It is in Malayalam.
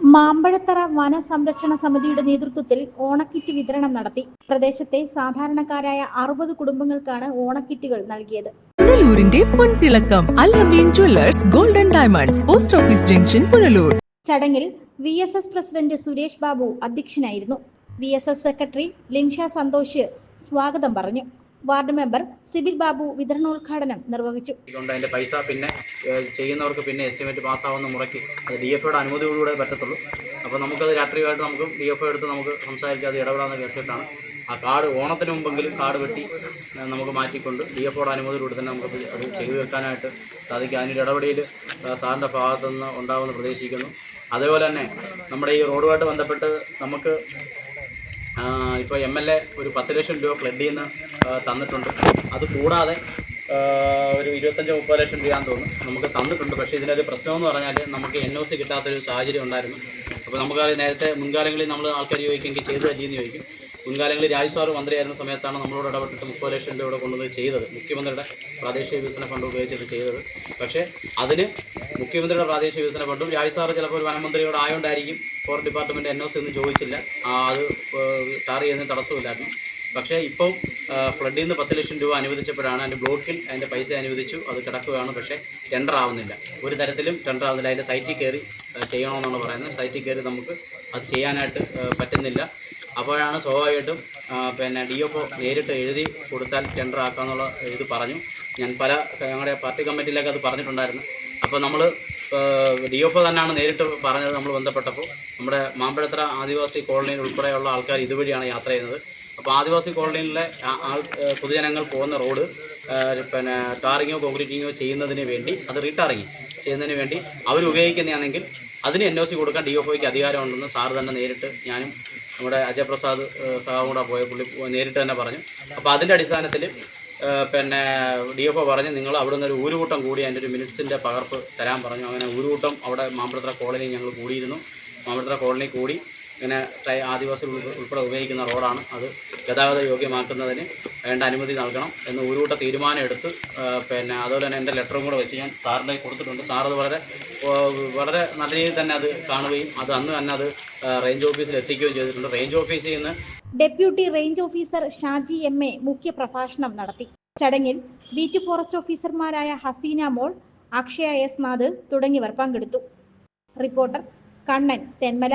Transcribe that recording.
മാമ്പഴത്തറ വനസംരക്ഷണ സമിതിയുടെ നേതൃത്വത്തിൽ ഓണക്കിറ്റ് വിതരണം നടത്തി. പ്രദേശത്തെ സാധാരണക്കാരായ അറുപത് കുടുംബങ്ങൾക്കാണ് ഓണക്കിറ്റുകൾ നൽകിയത്. പുനലൂരിന്റെ പൊൻതിളക്കം Allameen jewellers golden diamonds post office junction Punalur. ചടങ്ങിൽ V S S president Suresh Babu അധ്യക്ഷനായിരുന്നു. V S S secretary Linsha Santhosh സ്വാഗതം പറഞ്ഞു. വാർഡ് മെമ്പർ സിബിൽ ബാബു വിതരണോദ്ഘാടനം നിർവഹിച്ചു. അതിന്റെ അതിന്റെ പൈസ പിന്നെ ചെയ്യുന്നവർക്ക് പിന്നെ എസ്റ്റിമേറ്റ് പാസ്സാവുന്ന മുറയ്ക്ക് അത് ഡി എഫ് ഒയുടെ അനുമതിയോടുകൂടെ പറ്റത്തുള്ളൂ. അപ്പോൾ നമുക്കത് രാത്രിയായിട്ട് നമുക്ക് ഡി എഫ് ഒ എടുത്ത് നമുക്ക് സംസാരിച്ച് അത് ഇടപെടാവുന്ന കേസിട്ടാണ് ആ കാർഡ് ഓണത്തിന് മുമ്പെങ്കിലും കാർഡ് വെട്ടി നമുക്ക് മാറ്റിക്കൊണ്ട് ഡി എഫ് ഒയുടെ അനുമതിയോടുകൂടി തന്നെ നമുക്ക് അത് ചെയ്തു തീർക്കാനായിട്ട് സാധിക്കും. അതിനൊരു ഇടപെടിയിൽ സാറിന്റെ ഭാഗത്തുനിന്ന് ഉണ്ടാവുമെന്ന് പ്രതീക്ഷിക്കുന്നു. അതേപോലെ തന്നെ നമ്മുടെ ഈ റോഡുമായിട്ട് ബന്ധപ്പെട്ട് നമുക്ക് ഇപ്പോൾ എം എൽ എ ഒരു പത്ത് ലക്ഷം രൂപ ഫ്ലഡ് നിന്ന് തന്നിട്ടുണ്ട്. അത് കൂടാതെ ഒരു ഇരുപത്തഞ്ച് മുപ്പത് ലക്ഷം രൂപയാന്ന് തോന്നുന്നു. നമുക്ക് തന്നിട്ടുണ്ട്. പക്ഷേ ഇതിനൊരു പ്രശ്നമെന്ന് പറഞ്ഞാൽ നമുക്ക് എൻ ഒ സി കിട്ടാത്തൊരു സാഹചര്യം ഉണ്ടായിരുന്നു. അപ്പോൾ നമുക്ക് നേരത്തെ മുൻകാലങ്ങളിൽ നമ്മൾ ആൾക്കാർ ചോദിക്കുമെങ്കിൽ ചെയ്തു തല്ലിയെന്ന് ചോദിക്കും. മുൻകാലങ്ങളിൽ രാജ് സാർ മന്ത്രിയായിരുന്ന സമയത്താണ് നമ്മളോട് ഇടപെട്ടിട്ട് മുപ്പത് ലക്ഷം രൂപ ഇവിടെ കൊണ്ടുവന്ന് ചെയ്തത്. മുഖ്യമന്ത്രിയുടെ പ്രാദേശിക വികസന ഫണ്ട് ഉപയോഗിച്ചിട്ട് ചെയ്തത്. പക്ഷേ അതിന് മുഖ്യമന്ത്രിയുടെ പ്രാദേശിക വികസന ഫണ്ടും രാജ് സാർ ചിലപ്പോൾ ഒരു വനമന്ത്രിയോട് ആയതുകൊണ്ടായിരിക്കും forest department N O C ഒന്നും ചോദിച്ചില്ല. അത് ടാർ ചെയ്യുന്നതിന് തടസ്സമില്ലായിരുന്നു. പക്ഷേ ഇപ്പോൾ ഫ്ലഡിൽ നിന്ന് പത്ത് ലക്ഷം രൂപ അനുവദിച്ചപ്പോഴാണ് അതിന്റെ ബ്ലോക്കിൽ അതിന്റെ പൈസ അനുവദിച്ചു. അത് കിടക്കുകയാണ്. പക്ഷേ ടെൻഡർ ആവുന്നില്ല. ഒരു തരത്തിലും ടെൻഡർ ആവുന്നില്ല. അതിന്റെ സൈറ്റിൽ കയറി ചെയ്യണമെന്നാണ് പറയുന്നത്. സൈറ്റിൽ കയറി നമുക്ക് അത് ചെയ്യാനായിട്ട് പറ്റുന്നില്ല. അപ്പോഴാണ് സ്വാഭാവികമായിട്ടും പിന്നെ ഡി ഒ നേരിട്ട് എഴുതി കൊടുത്താൽ ടെൻഡർ ആക്കാമെന്നുള്ള ഇത് പറഞ്ഞു. ഞാൻ പല ഞങ്ങളുടെ പാർട്ടി കമ്മിറ്റിയിലൊക്കെ അത് പറഞ്ഞിട്ടുണ്ടായിരുന്നു. അപ്പോൾ നമ്മൾ ഡി ഒ തന്നെയാണ് നേരിട്ട് പറഞ്ഞത് നമ്മൾ ബന്ധപ്പെട്ടപ്പോൾ. നമ്മുടെ മാമ്പഴത്ര ആദിവാസി കോളനിയിൽ ഉൾപ്പെടെയുള്ള ആൾക്കാർ ഇതുവഴിയാണ് യാത്ര ചെയ്യുന്നത്. അപ്പോൾ ആദിവാസി കോളനിയിലെ ആൾ പൊതുജനങ്ങൾ പോകുന്ന റോഡ് പിന്നെ ടാറിങ്ങോ കോൺക്രീറ്റിങ്ങോ ചെയ്യുന്നതിന് വേണ്ടി അത് റീടാറിങ് ചെയ്യുന്നതിന് വേണ്ടി അവർ ഉപയോഗിക്കുന്നതാണെങ്കിൽ അതിന് എൻ ഒ സി കൊടുക്കാൻ ഡി ഒക്ക് അധികാരമുണ്ടെന്ന് സാറ് തന്നെ നേരിട്ട് ഞാനും നമ്മുടെ അജയ് പ്രസാദ് ഏഹ് സാറും കൂടെ പോയ പുള്ളി നേരിട്ട് തന്നെ പറഞ്ഞു. അപ്പോൾ അതിന്റെ അടിസ്ഥാനത്തിൽ പിന്നെ ഡി എഫ് ഒ പറഞ്ഞ് നിങ്ങൾ അവിടെ നിന്ന് ഒരു ഊരുകൂട്ടം കൂടി അതിന്റെ ഒരു മിനിറ്റ്സിന്റെ പകർപ്പ് തരാൻ പറഞ്ഞു. അങ്ങനെ ഊരുകൂട്ടം അവിടെ മാമ്പഴത്തറ കോളനി ഞങ്ങൾ കൂടിയിരുന്നു. മാമ്പഴത്തറ കോളനി കൂടി ഇങ്ങനെ ട്രൈ ആദിവാസികൾ ഉൾപ്പെടെ ഉപയോഗിക്കുന്ന റോഡാണ് അത് ഗതാഗത യോഗ്യമാക്കുന്നതിന് വേണ്ട അനുമതി നൽകണം എന്ന് ഊരൂട്ട തീരുമാനം എടുത്ത് പിന്നെ അതുപോലെ തന്നെ എന്റെ ലെറ്ററും കൂടെ വെച്ച് ഞാൻ സാറിന്റെ കൊടുത്തിട്ടുണ്ട്. സാർ അത് വളരെ വളരെ നല്ല രീതിയിൽ തന്നെ അത് കാണുകയും അത് അന്ന് തന്നെ അത് റേഞ്ച് ഓഫീസിൽ എത്തിക്കുകയും ചെയ്തിട്ടുണ്ട്. റേഞ്ച് ഓഫീസിൽ നിന്ന് deputy range officer Shaji M A മുഖ്യ പ്രഭാഷണം നടത്തി. ചടങ്ങിൽ ബീറ്റ് ഫോറസ്റ്റ് ഓഫീസർമാരായ ഹസീന മോൾ അക്ഷയ എസ് നാഥ് തുടങ്ങിയവർ പങ്കെടുത്തു. റിപ്പോർട്ടർ കണ്ണൻ തെന്മല.